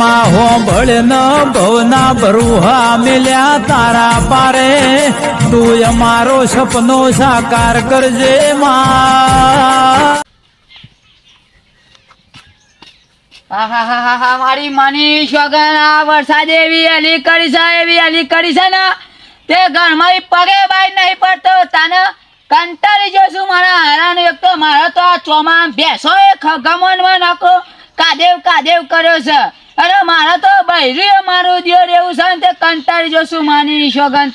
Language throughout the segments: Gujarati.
માં ભવના બરુહા મિલ્યા તારા પારે. તું અમારો સપનો સાકાર કરજે માં. મારી માની શોગન આ વરસાદ એવી અલી કરી એવી અલી કરી ને. તે ઘરમાં પગે બાય નહીં પડતો, તને કંટાળી જશું મારા હારાનું. એક તો મારો તો આ ચોમા બેસો એ ગમનમાં નાખો. કાદેવ કાદેવ કર્યો છે. અરે મારા તો બૈરી મારું દિયોર એવું છે ને તે કંટાળી જોશું માની શોગન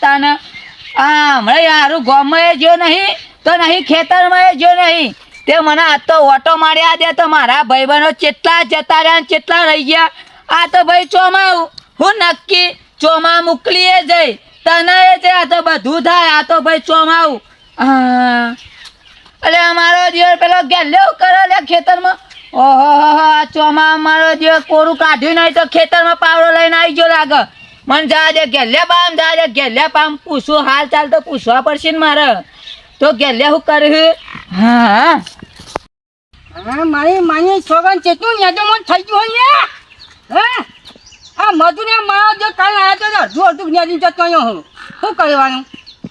હા હમણાં યારું ગામમાં એ જો નહીં, તો નહીં, ખેતરમાં એ જો નહીં. તે મને આ તો ઓટો માર્યા દે, તો મારા ભાઈબંધો કેટલા જતા રહ્યા ને કેટલા રહી ગયા. આ તો ભાઈ ચોમા હું નક્કી ચોમા મોકલીએ જઈ. તને એ છે આ તો બધું થાય, આ તો ભાઈ ચોમાવું એટલે અમારો દિવસ પેલો ગેલ્યો કરે લે ખેતરમાં. ઓહો ચોમા અમારો જે કોરું કાઢ્યું નહીં તો ખેતરમાં પાવડો લઈને આવી ગયો લાગે. મને જા દે ગેલ્યા પામ જા દે પૂછું, હાલ ચાલ તો પૂછવા પડશે ને મારે. તો ગેલ્યા હું કર્યું હા? હા. મારી માની સોગન ચેતું યાદોમાં થઈ ગયું હોય ને હે? આ મધુને મારો કાલે આવ્યો તો અડધું અડધું જ્ઞાની જતો હું. શું કરવાનું?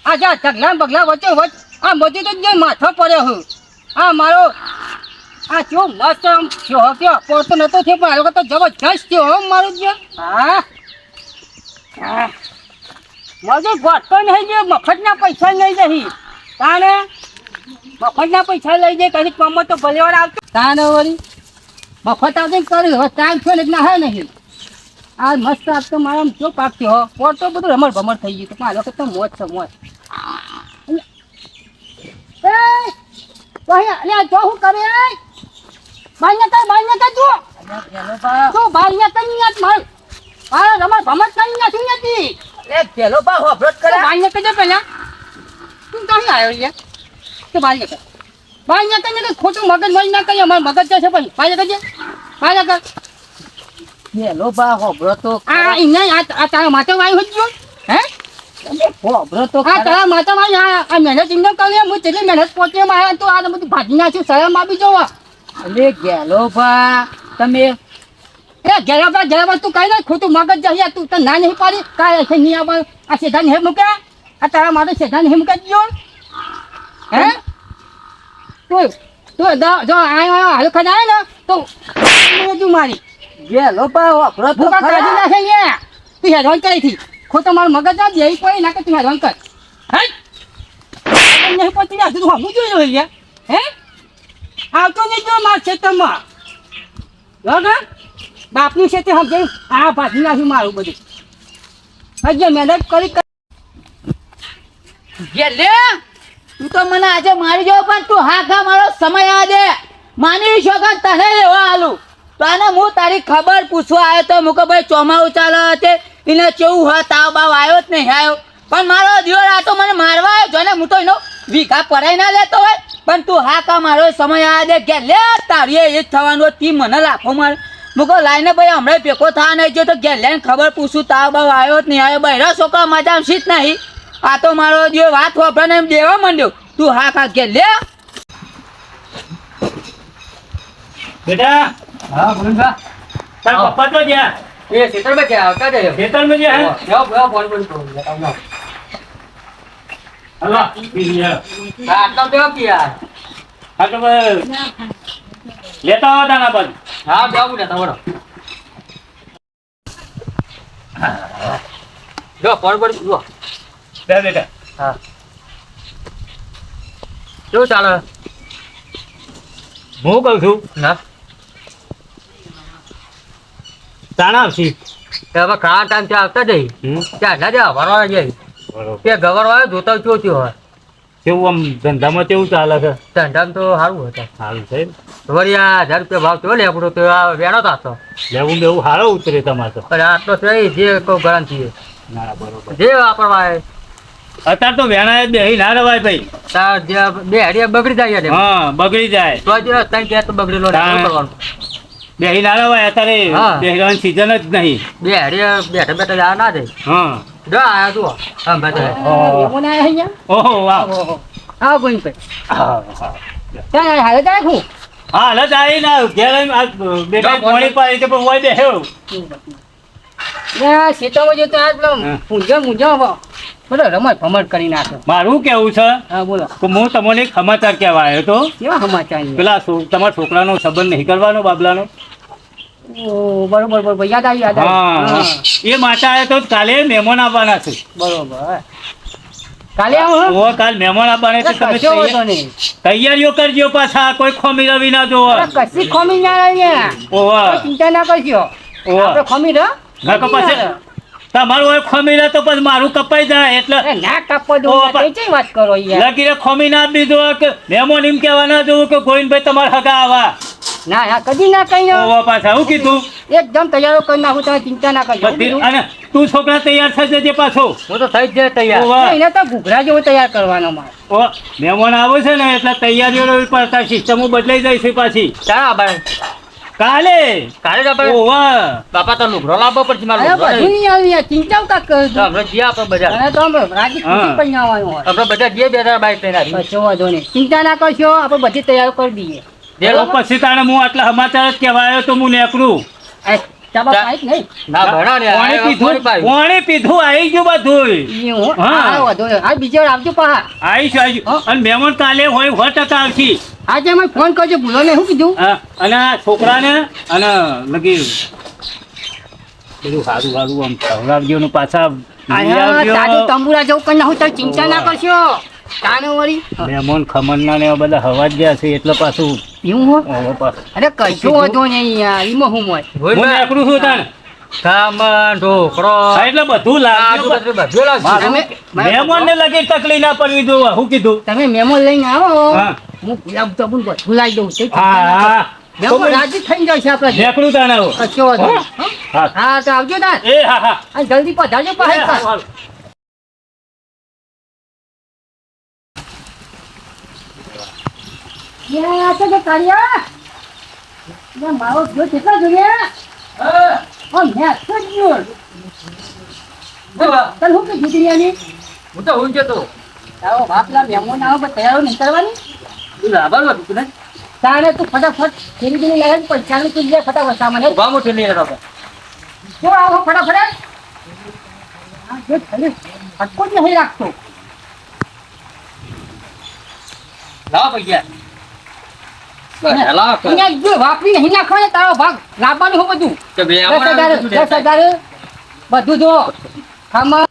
આ જા બગલા વચ્ચે વચ આ મધુ માથો પડ્યો હું. આ મારો આ જો મસ્ત આમ થયો કયો પડતો નતો થયો, પણ આ લોકો તો જબરજસ્ત થયો હો મારું જો. હા. હા. મધુ ગોઠતો નહીં જે, મફતના પૈસા નહીં જહી તાને મફતના પૈસા લઈ જાય કદી કમર તો ભલેવાર આવતો. તાને વળી મફત આવતો કરી હવે ટાઈમ થયો ને ના હે નહીં. આ મસ્ત આપતો મારા જો પાક થયો પોર તો બધું રમણ ભમણ થઈ ગયું પણ મારો તો મોજ છે, મોજ. એ, તો જો હું કરે બાઈને કર બાઈને કર જો. જો બાઈને ની યાદ માર. ભમણ કરી નાખી નથી એ પેલો કરે. બાઈને તું આવ્યો યાર તો બાઈને ને ખોટું મગજ મળી ના કઈ અમાર મગજ જશે પછી બાઈને કરજે બાઈને કર. પેલો પા હોભળો તો આ ઇને આ આ તારા માથે વાઈ હોય ગયો હે? હોભળો તો આ. તારા માથે વાઈ આ આ મહેનત ઇન્ને કરી હું તેટલી મહેનત પોતે મારા તો આ બધું ભાજી નાખ્યું શરમ આપી જવા. અલે ગેલો પા તમે. એ જરાબા જરાબા તું કઈ ના ખોટું મગજ જશે તું તો ના નહીં પાડી? કાંઈ છે નહીં આવે આ સીધા હે મૂકે? આ તારા માટે સીધા હે મૂકે ગયો હે? તું તું જો આયો આયો હાલ ખાને આવે ને તો તું મારી. ગેલો તો ભૂકા કાઢી નાખે ને તું હેરાન કરી થી ખોટો મારું મગજ ના જઈ કોઈ નાખે તું હેરાન કર. હે? નહીં પતી જાય તું હમું જોઈ રહ્યો હે? આવતો નહીં માર ખેતરમાં. બરાબર બાપની ખેતી સમજે? આ ભાજી નાખ્યું મારું બધું. હજે મહેનત કરી ગેલે તું તો મને આજે મારી જાવ પણ તું હા ખા મારો સમય આ દે. માની શોખન તને લેવા આલું તો આને હું તારી ખબર પૂછવા આવ્યો તો મુકો ભાઈ ચોમાવું ચાલે તે એને કેવું હોય તાવ બાવ આવ્યો જ નહીં, આવ્યો. પણ મારો દિવસ આ તો મને મારવા આવ્યો જો ને, હું તો એનો વીઘા પડાઈ ના લેતો હોય? પણ તું હા કા મારો સમય આ દે કે લે તારી એ જ થવાનું તી મને લાખો મારે. મુકો લાઈને ભાઈ હમણાં ભેગો થવા નહીં જો તો ગેલે ખબર પૂછું તાવ બાવ આવ્યો જ નહીં આવ્યો બહેરા છોકરા મજા શીત નહીં. આ તો મારો જે વાત વાપરે ને એમ દેવા માંડ્યો. તું હા ખા કે લે. બેટા. હા ભૂલભા તારા પપ્પા તો ગયા એ ખેતરમાં ક્યાં આવતા જ ખેતરમાં ગયા હે? જાઓ ફોન કરી લેતા આવો તાના હા ને તમારો જો ફોન જો બે બેટા હા શું ચાલે હું કહું છું ના તાણા આવશી હવે ખાવા ટાઈમ ત્યાં આવતા જઈ ત્યાં ના જવા ભરવા જઈ બરોબર. તે ગવર વાળો જોતા ચોથી હોય? કેવું આમ ધંધામાં કેવું ચાલે છે? ધંધામાં તો સારું હતા સારું છે વળી હજાર રૂપિયા ભાવ થયો લે આપણો તો આ વેણો થતો લેવું બેવું સારો ઉતરે તમારે અરે આટલો છે જે કહું ગરમ છીએ ના, બરોબર. જે વાપરવા અત્યારે તો વેણા બે ના રવાય ભાઈ. તાર જે બે હાડિયા બગડી જાય યાર હા બગડી જાય. તો જ ત્રણ ત્યાં તો બગડેલો ને કરવાનું? બેહી ના રવાય અત્યારે બે સીઝન જ નહીં. બે હાડિયા બેઠા બેઠા જવા ના જાય. હા. જો આયા જુઓ હા બેઠા એવું ના અહીંયા ઓહો વાહ આવો હા, હા. ત્યાં હાલે જાય હું હા હાલ જ આવીને ઘેર આ બેટા પાણી હોય બેહ્યો ને શેતામાં જતો આજ પેલો મૂંઝો બોલો રમત ભમત કરી નાખો મારું કેવું છે હા બોલો તો હું તમને એક સમાચાર કહેવા આવ્યો તો કેવા સમાચાર? પેલા તમારા છોકરાનો સંબંધ નહીં કરવાનો બાબલાનો બરોબર બરોબર. યાદ આવી યાદ હા. એ માટે આવ્યો તો કાલે મહેમાન આવવાના છે. બરોબર કાલે આવો ઓ કાલ મહેમાન આવવાના છે. તમે કશો વાંધો તૈયાર- નહીં. તૈયારીઓ કરજો પાછા કોઈ ખોમી રવિ ના જોવો. કશી ખોમી ના ઓવા ચિંતા ના કરજો. આપણે ખોમી રહ ના કપાશે તમારું હોય ખોમી તો પછી મારું કપાઈ જાય એટલે ના કાપવા દઉં ચેવી વાત કરો યાર લગીરે ખોમી ના આપી દો કે મહેમાન એમ કહેવા ના જોવું કે ગોવિંદભાઈ તમારા હગા આવા. ના ના કદી ના કઈ ઓવા પાછા હું કીધું? એકદમ તૈયારો કરી નાખું તમે ચિંતા ના કરજો અને તું છોકરા તૈયાર થશે જે પાછો? હું તો થઈ જ જાય તૈયાર. ઓવા. એને તો ઘૂઘરા જેવો તૈયાર કરવાનો મારે. ઓ મહેમાન આવે છે ને એટલે તૈયારીઓ પડતા સિસ્ટમો બદલાઈ જાય છે પાછી. ચાલ ભાઈ કાલે? કાલે આપણે ઓવા. બાપા તો લુગડો લાવવો પડશે મારું બધું નહીં. આવી ચિંતા કાક કર તો આપણે જઈએ આપણે બજાર. અને તો આપણે રાજી ખુશી પણ આવવાનું હોય. આપણે બધા જે બે હજાર બાઈક તૈયાર. કશો વાંધો નહીં. ચિંતા ના કરશો આપણે બધી તૈયાર કરી દઈએ. પછી તાણે હું આટલા સમાચાર જ કહેવા આવ્યો તો હું નેકરું ના ને. અને મહેમાન કાલે હોય સો ટકા આવશે આજે અમે ફોન કરજો ભૂલો ને શું કીધું? હા, અને આ છોકરાને અને લગી બધું સારું સારું આમ ખવડાવજો ને પાછા તંબુરા જવું કરી નાખું તો ચિંતા ના કરશો. કાનો વળી. મહેમાન ખમણના ને બધા હવા જ ગયા છે એટલે પાછું એવું હો? અરે કશો વાંધો નહીં યાર ઈમાં હું હોય? હું રોહિતભાઈ, છું તાણે. ખમણ, ઢોકળો, એટલે બધું લાવજો. બધું બધું લાવજો. મારું તમે- મહેમાન ને લગી તકલીફ ના પડવી શું કીધું? તમે મેમો લઈને આવો. હું. ગુલાબ જાંબુ બધું લાવી દઉં હા હા. પછી રાજી થઈ જશે આપણે તાણે. હા હા. તો આવજો એ હા હા. જલ્દી પધારજો એ પાછા હા, હાલો. યા, તો તો કાળિયા. યા, મારો જો કેટલા જોઈએ ઓ મેં તો જ ગયો. તને શું કીધું દુનિયાની? હું તો ઊંઘ જતો. તારો બાપલા મહેમાન આવે પણ તૈયારો નહીં તું લાવવાનું હતું ને? તારે તું ફટાફટ લઈ પૈસાનું તું લે ફટાફટ સામાન ઊભા મુઠ્ઠી લઈ રહેતો આપણે. આવો ફટાફટ જો ફટકો જ નહીં રાખતો લાવો પૈસા. બસ, લાવો. અહીંયા જો વાપરી નહીં નાખવાનો તારો ભાગ લાવવાનું હું બધું. દસ હજાર શું દસ લેતા? હજાર બધું જો. ખમણ.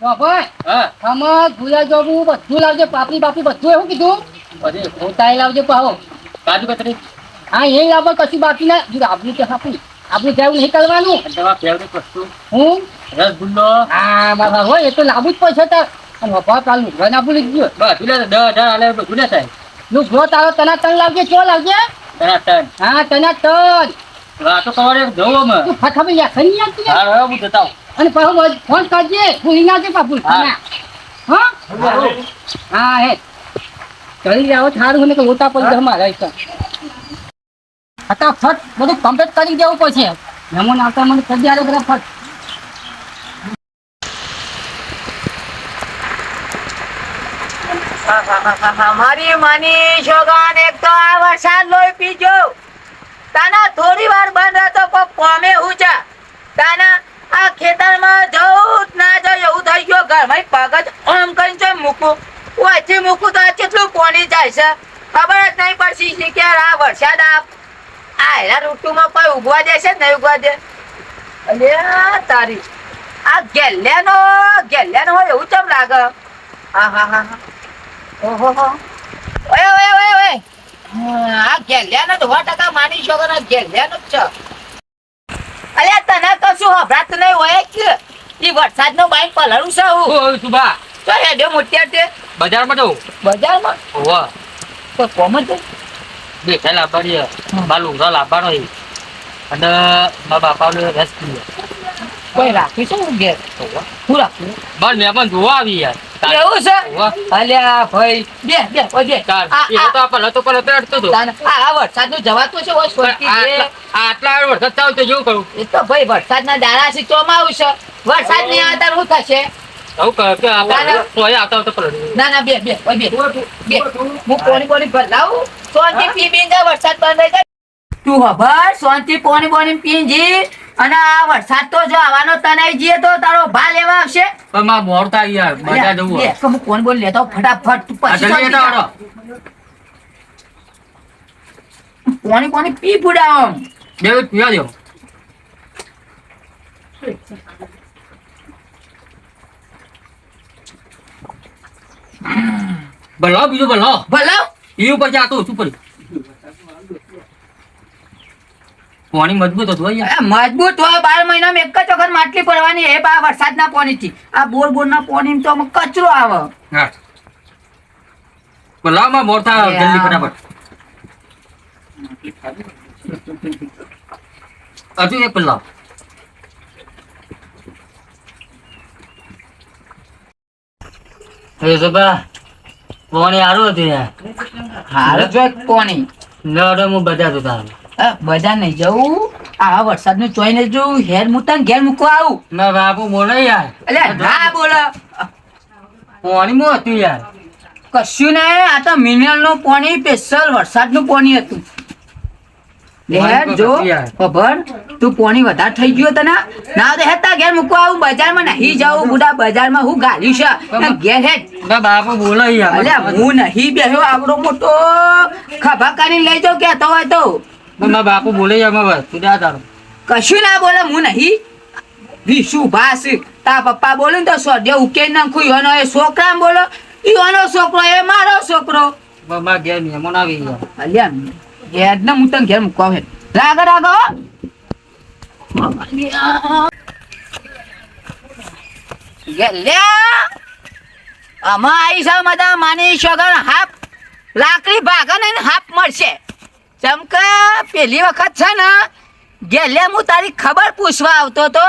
જો ભાઈ હા, ખમણ ગુલાબ જાંબુ બધું લાવજો પાપડી બાપડી બધું એવું કીધું. પછી પોતાએ લાવજો પાહો. કાજુ કતરી? હા એ લાવો કશું બાકી ના. જો આપણું તો આપણી આપણું જેવું નહીં કરવાનું. હું? રસગુલ્લો. હા બાબા હોય એ તો લાવવું જ પડશે તાર. અને આપું દસ હજાર આલે બધું ને થાય નું ગ્રો તારો તના તન લાવજે ચો લાવજે? તના હા તના તન. આ તો સવારે જવું મે તું ફટાફટ યા ખરી નાખતી હા હવે હું જતા અને પાછો ફોન કરજે હું ના જે પાપુ હા. હા? હા. ચલી જાઓ સારું ને કે મોટા પડી અમારે ફટાફટ બધું કમ્પ્લીટ કરી દેવું પડશે. મહેમાન આવતા મને કરી દે બધા મારી માની શોગન એક તો આ વરસાદ લોહી પીજો તાના થોડી વાર બંધ હતો પણ પોમે હુચા તાના આ ખેતરમાં જવું ના જાય એવું થઈ ગયો. ઘરમાં પગ જ આમ કરીને જો મૂકું. વચ્ચે મૂકું તો કેટલું પાણી જાય છે? ખબર જ નહીં પડશે કે આ વરસાદ આ આ એના ઋતુમાં કોઈ ઉગવા દેશે નહીં ઉગવા દે? અલે તારી, આ ગેલ્યાનો ગેલ્યાનો હોય એવું ચમ લાગે? હા હા હા હા ઓહો. ઓય ઓય ઓય. ઓય આ ગેલ્યાનો તો સો ટકા માની શકો ને ગેલ્યાનો જ છે. અલ્યા તને કશું હભરાતું નહીં હોય કે? ઈ વરસાદનો બાઈક પલળું છે હું. હું તો હેડ્યો મોટિયા તે. બજારમાં જવું બજારમાં? હોવા તો કોમ જ બેઠા લાવવાની મારા લુગડા લાવવાનો અને મારા બાપાને રસ પીવો કોઈ રાખીશું ઘેર? હું રાખું? બસ મહેમાન જોવા આવી યાર. એવું છે? અલ્યા ભાઈ. બે બે. આ એ તો આપણ હતો પણ અત્યારે અડતો હતો. આ વરસાદનું જવાતું છે આટલા- વરસાદ ચાલુ તો જેવું કરું? એ તો ભાઈ વરસાદના દાડા છે ચોમાવું આવશે. વરસાદ નહીં આવતા શું થશે? ના, ના. ના ના બે બે ઓય બે. બે. હું કોની કોની બદલાવું સોનથી પી પીને જા, વરસાદ બંધ તું ખબર શાંતિ પોણી પોણી પીંજી અને આ વરસાદ તો જો આવવાનો તનાઈ જઈએ તો તારો ભા લેવા આવશે. પણ માં મોરતા યાર મજા જવું લે, હું કોણ બોલ લેતો ફટાફટ તું પછી લેતા કર. પોણી પોણી પી પુડાવો. બે પીવા દો ભલો બીજું ભલો. ભલો? એવું પછી આ તો ઓછું પડ્યું પાણી મજબૂત હતું હો મજબૂત હોય બાર મહિનામાં એક જ વખત માટલી પડવાની એ બા વરસાદના પાણીથી આ બોર બોરના પાણી તો કચરો આવે. લાવમાં મોરતા જલ્દી ફટાફટ. હજુ એક પલ્લા એ સબા પાણી સારું હતું યાર હારું જો પાણી? લડે હું બધા તું તારે નહીં જવું. આ વરસાદનું ચોઈ ને જોઉં હેર ને ઘેર મૂકવા આવું. ના બાપુ બોલો યાર. એટલે ના બોલો. પાણી માં હતું યાર. કશું નહીં આ તો મિનરલનું પાણી સ્પેશિયલ વરસાદનું પાણી હતું. હેર જો ખબર? તું પાણી વધારે થઈ ગયો તને? ના હેતા ઘેર મૂકવા આવું બજારમાં નહીં જાવું. બુડા બજારમાં હું ગાલ્યું છે. ઘેર ના બાપુ બોલે અલ્યા હું નહીં બેહ્યો આવડો મોટો. ખભા કાઢીને લઈ જાઉં હોય તો. મારા બાપુ બોલે યાર મારા બસ તું તારો કશું ના બોલે હું નહીં. વિશુ ભાસ તા પપ્પા બોલે ને તો સોડે ઉકેલ નાખું યોનો એ છોકરા બોલો. યોનો છોકરો એ મારો છોકરો. મારા ઘેર મહેમાન આવી ગયા. અલ્યા હેડ ને હું તને ઘેર મૂકવા હે રાગ રાગ અમા આમાં આવી છે બધા માની શગન હાફ લાકડી ભાગા ને હાફ મળશે. જેમ પહેલી વખત છે ને, ગેલે હું તારી ખબર પૂછવા આવતો તો,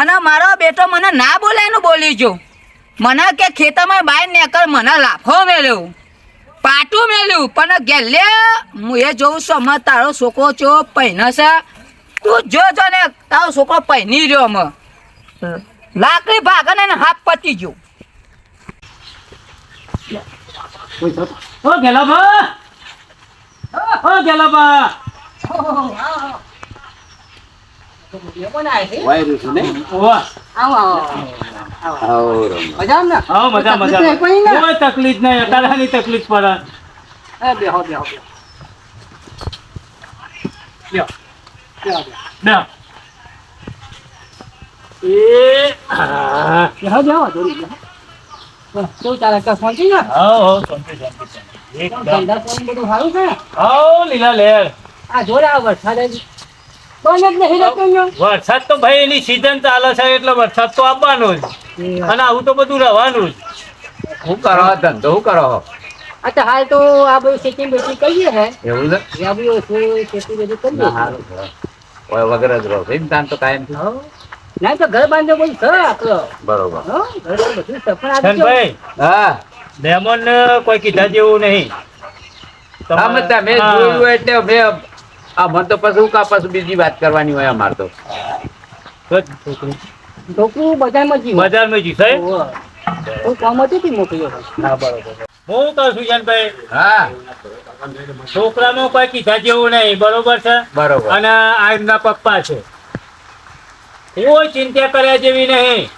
અને મારો બેટો મને ના બોલે બોલી જો મને કે ખેતરમાં બાય નેકર મને લાફો મેલ્યો. પાટું મેલ્યું, પણ ગેલે, હું એ જોઉં છું અમે તારો છોકરો ચો પહેને છે? તું જો જો ને, તારો છોકરો પહેરી રહ્યો અમે લાકડી ભાગે ને હાથ પતી ગયો. ઓ ગેલાબા ઓ ગેલાબા તકલીફ નહીં અકાળાની તકલીફ પડે બેહો, બેહો, બેહો. એ હા બેહો, બેહો, બેહો. કેવું ચાલે? હો શાંતિ શાંતિ બધું સારું છે હો લીલા લેર. આ જોડે આ વરસાદ બંધ જ નહીં વરસાદ તો ભાઈ એની સીઝન ચાલે છે એટલે વરસાદ તો આવવાનો જ. અને આવું તો બધું રહેવાનું જ. શું કરો? ધંધો શું કરો? અચ્છા હાલ તો આ બધું ખેતી બેટી કરીએ હે. એવું છે? આ બધું ઓછું ખેતી બેતી કરીએ ના, હારું. ઓય વગર જ રહો. તાન તો કાયમ. ના તો ઘર બાંધો બધું છે આપણો. બરોબર. હો ઘર બધું આ તો હા. મહેમાન કોઈ કીધા જેવું નહીં. હા તમે જોયું એટલે મેં આ મને તો પછી કા પછી બીજી વાત કરવાની હોય અમાર તો. તો જ છોકરી. છોકરું બજારમાં જીવે. બજારમાં જી સાહેબ? હું કામ હતું તે મોકલ્યો હતો. હું કહું છું હા. છોકરામાં કોઈ કીધા જેવું નહીં બરોબર છે? બરોબર. અને આ એમના પપ્પા છે. કોઈ ચિંતા કર્યા જેવી નહીં.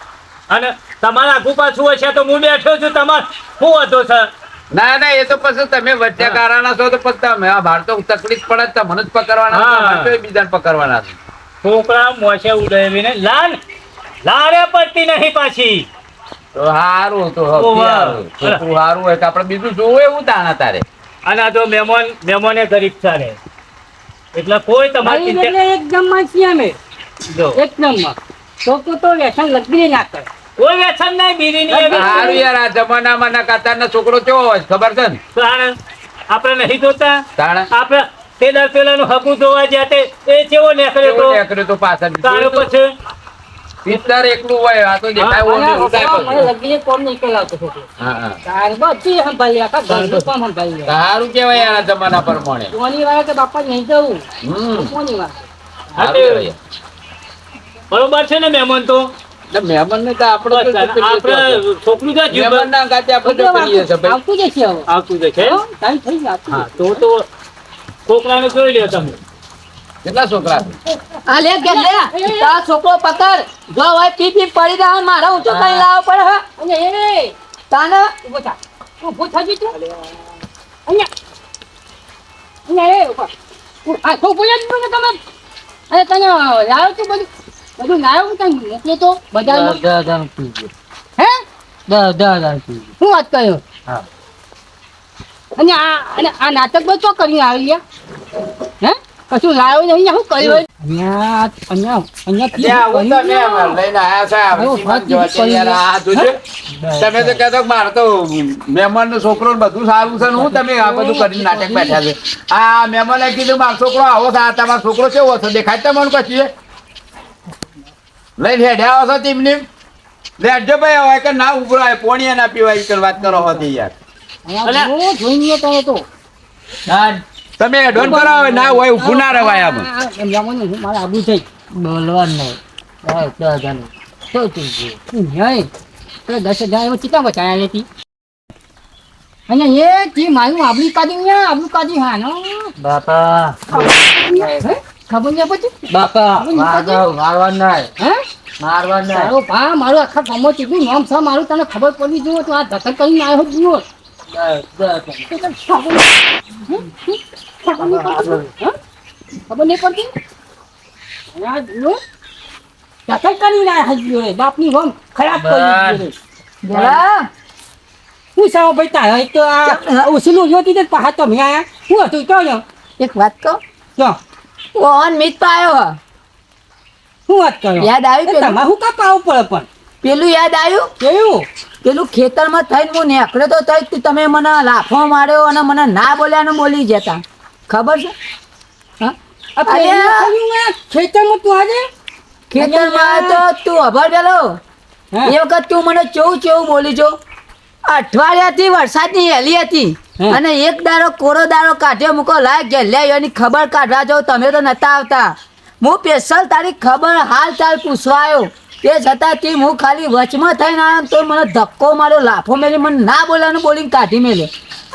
અને તમારા આખું પાછું હશે તો હું બેઠો છું તમાર શું હતો છે? ના ના એ તો પછી તમે વચ્ચે કારણા છો તો પછી તમે આ ભાર તો તકલીફ પડે તો મને જ પકડવાના બીજાને પકડવાના છે. છોકરા મોસે ઉડાવી ને લાલ લારે પડતી નહીં પાછી. તો હારું તો હારું. છોકરું હારું હોય તો આપણે બીજું જોવું એવું તાણા તારે. અને આ તો મહેમાન મહેમાને ગરીબ સારે એટલે કોઈ તમારી એકદમમાં છીએ અમે. એકદમમાં છોકરું તો વ્યસન લગી ના કરે. કોઈ વ્યસન નહીં એવી હારું યાર આ જમાનામાં ના કાતારના છોકરો કેવો હોય ખબર છે ને? કારણ આપણે નહીં જોતા. તાણા? આપણે પેલા નું હકું જોવા ગયા તે એ કેવો નીકળ્યો તો? નીકળ્યો તો પાછળ? તારે પછી? પિત્તર એકલું હોય આ તો દેખાય હા, ઓલું એવું કાંઈ મને લગીને કોમ નહીં કરાવતો છોકરો. હા, હા. તાર બધી સંભાળી આખા ઘરનું કામ સંભાળી સારું કેવાય યાર આ જમાના પ્રમાણે. કોની વાળા કે બાપા નહીં જવું? હમ. કોની વાત બરોબર છે ને મહેમાન તો? તો આપણે આપણે છોકરું તો જીવ મહેમાનના ગાતે આપણે તો કરીએ છીએ ભાઈ. આવતું જશે હવે. આવતું જશે હો, થઈ ગયો હા તો તો છોકરાને જોઈ લ્યો તમે. કેટલા છોકરા? આ લે કે લે. તારો છોકરો પકડ. જો હોય પી પી પડી રહ્યા મારા ઊંચો કઈ લાવવો પડે હે. અને એ તાને? ઊભો થા. ઊભો થાજી તું અહીંયા. અહીંયા એ ઊભા. આ જ મને તમે અરે તને લાવ્યો તું બધું? બધું લાવ્યો હું તને મોકલ્યો તો? બજારમાં? દસ હજાર પીજો હે? દસ દસ હજાર પીજો શું વાત કર્યો હા. અને આ અને આ નાટક બધું શું કરીને આવી ગયા હે? કશું લાવ્યો નહીં શું કર્યું? અહીંયા અહીંયા અહીંયા તમે તો કહેતો કે મારે તો મહેમાન નો છોકરો બધું સારું છે ને હું તમે આ બધું કરીને નાટક બેઠા છે. આ મહેમાને કીધું મારો છોકરો આવો છે તમારો છોકરો કેવો છે? દેખાય તમારું કશું લઈને હેડ્યા આવો છો ટીમની લેજો ભાઈ હવે કે ના ઉભરાય પોણીએ ના પીવાય કે વાત કરો હોતી યાર. જો જોઈને તો. તો તમે ડોન કરાવો ના હોય ઊભું ના રવાય આમ. એમ જવાનું હું મારે આબુ થઈ બોલવાનું નહીં. દસ દસ હજાર શું પીજો નહીં તો દસ હજાર એમાં ચિતા બચાયા લેતી. અને એ તી મારું આબુ કાઢી ને આબલું કાઢી. હા નો. બાપા. હે? ખબર નહીં પછી બાપા મારવા મારવાનું નહીં હે? મારવાનું નહીં તારો ભા મારું આખા ગામમાં કેટલું નામ છે મારું તને ખબર પડી જુઓ તો આ ધક્કર કરીને આવ્યો જુઓ. ખબર નહીં પડતી? ધક્કર કરીને આવ્યા જુઓ રે બાપની હોમ ખરાબ કરી દીધી રે. જરા હું. સાવ ભાઈ તારા એક તો આ ઉસલું જોતી તે પહાડ આયા. હું હતું તો એક વાત કહો? જો ઓન મિત પાયો શું વાત કરો? યાદ આવ્યું પેલું? તમારે હું કાપા પડે પણ? પેલું યાદ આવ્યું? કેવું પેલું ખેતરમાં થઈને હું નેકડે તો થઈ તું તમે મને લાફો માર્યો અને મને ના બોલ્યા બોલી જતા. ખબર છે? હા! ખેતરમાં તું આજે? ખેતરમાં તો તું અભર પેલો એ વખત તું મને ચેવું ચેવું બોલી જો. અઠવાડિયાથી વરસાદની હેલી હતી. અને એક દારો કોરો દાડો કાઢ્યો, મૂકો, લાય ગેલ્યા એની ખબર કાઢવા જાઉં તમે તો નતા આવતા. હું સ્પેશિયલ તારી ખબર હાલ ચાલ પૂછવા આવ્યો. તે છતાં તે હું ખાલી વચમાં થઈને આવ્યો તો મને ધક્કો માર્યો, લાફો મેલી, મને ના બોલાનું બોલીને કાઢી મેલ્યો.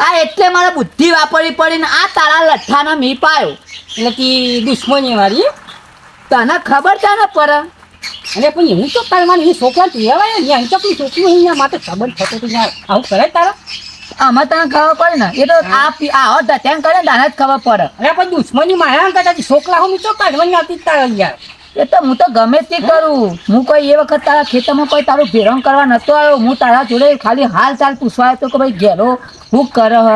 આ એટલે મારે બુદ્ધિ વાપરવી પડીને આ તારા લઠ્ઠાના મી પાયો એટલે કે દુશ્મની મારી તને ખબર છે ને પર? અને પણ હું તો કરવાની એ છોકરા લેવાય ને? અહીં તો કોઈ છોકરું અહીંયા માટે સંબંધ થતો તો આવું કરે તારા? આમાં તને ખબર પડે ને? એ તો આ આ હોત ધ્યાન કરે ને તાને જ ખબર પડે. અરે પણ દુશ્મની મારા કરતા છોકરા હું તો કાઢવાની આવતી તારા યાર એ તો હું તો ગમે તે કરું. હું કોઈ એ વખત તારા ખેતરમાં કોઈ તારું ભેરણ કરવા નતો આવ્યો. હું તારા જોડે ખાલી હાલ ચાલ પૂછવા આવ્યો તો કે ભાઈ ઘેરો હું કર હ.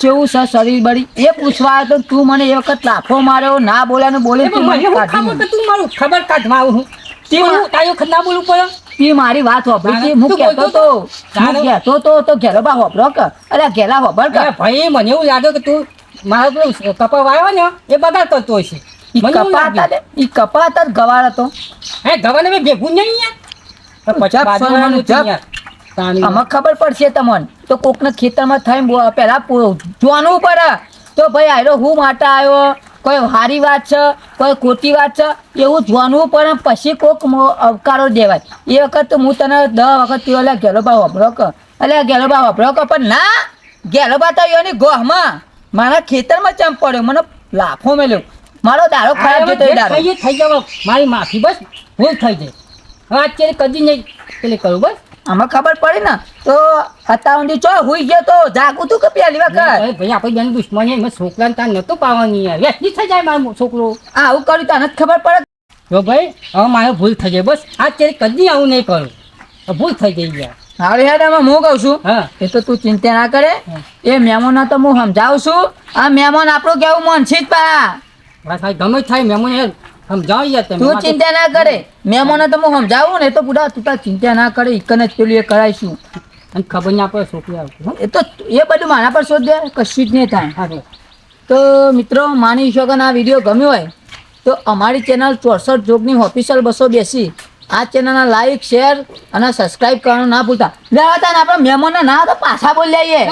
કેવું છે શરીર બળી? એ પૂછવા આવ્યો તો તું મને એ વખત લાફો માર્યો ના બોલ્યા ને બોલી તું મારું ખબર કાઢવા આવું હું. તે હું તારી વખત ના બોલવું પડે? તી મારી વાત હોભળી હું કહેતો તો તો. હું કહેતો તો તો ઘેરો બા હોભળો કે. અરે ઘેલા હોભળ કે. ભાઈ મને એવું લાગે કે તું મારો પેલું કપા વાવ્યો ને એ બગાડ કરતો છે ઈ કપા. હતા કપા હતા જ ગવાળ હતો. હે ગવાને મેં ભેગું નહીં યાર. આમાં ખબર પડશે તમને. તો કોકના ખેતરમાં થઈને પેલા જોવાનું પડે. તો ભાઈ આયરો હું માટે આવ્યો કોઈ સારી વાત છે કોઈ ખોટી વાત છે એવું જોવાનું પડે પછી કોઈક અવકારો દેવાય. એ વખત હું તને દસ વખત તું એટલે ગેલોબા વાપરો કે. એટલે ગેલોબા વાપરો કે. પણ ના ગેલોબા તો એની ગોહમાં. મારા ખેતરમાં ચમ પડ્યો? મને લાફો મેલ્યો. મારો દારો ખરાબ જતો દારો થઈ જાય મારી માફી બસ ભૂલ થઈ જાય વાત અત્યારે કદી નહીં. પેલી કરું બસ. આમાં ખબર પડી ને તો અત્યાર ચો હુઈ ગયો તો જાગું તું કે પેલી વખત? ભાઈ આપણે બેન દુશ્મની મેં છોકરાને ત્યાં નતું પાવાની યાર. વ્યક્તિ થઈ જાય મારો છોકરો. આ આવું કર્યું તને જ ખબર પડે? જો ભાઈ હવે મારે ભૂલ થઈ જાય. બસ આ અત્યારે કદી આવું નહીં કરું. ભૂલ થઈ ગઈ યાર. હારે હેડામાં હું કહું છું. હા. એ તો તું ચિંતા ના કરે. એ મહેમાનો તો હું સમજાવું છું. આ મહેમાન આપણું કેવું મન છે જ પા. ગમે થાય મહેમાન સમજાવો યાર તમે. તું ચિંતા ના કરે. મહેમાનો તો હું ને તો પૂરા તું તાર ચિંતા ના કરે ઇકન જ પેલું એ કરાવીશું. અને ખબર ના પડે છોકરી આવતી એ તો એ બધું મારા પર શોધ દે કશું જ નહીં થાય. તો મિત્રો માની શકો આ વીડિયો ગમ્યો હોય તો અમારી ચેનલ ચોસઠ જોગની ઓફિશિયલ બસો બેસી. આ ચેનલના લાઈક શેર અને સબસ્ક્રાઇબ કરવાનું ના ભૂલતા. લેવા તા આપણે મહેમાનો ના તો પાછા બોલી આવીએ.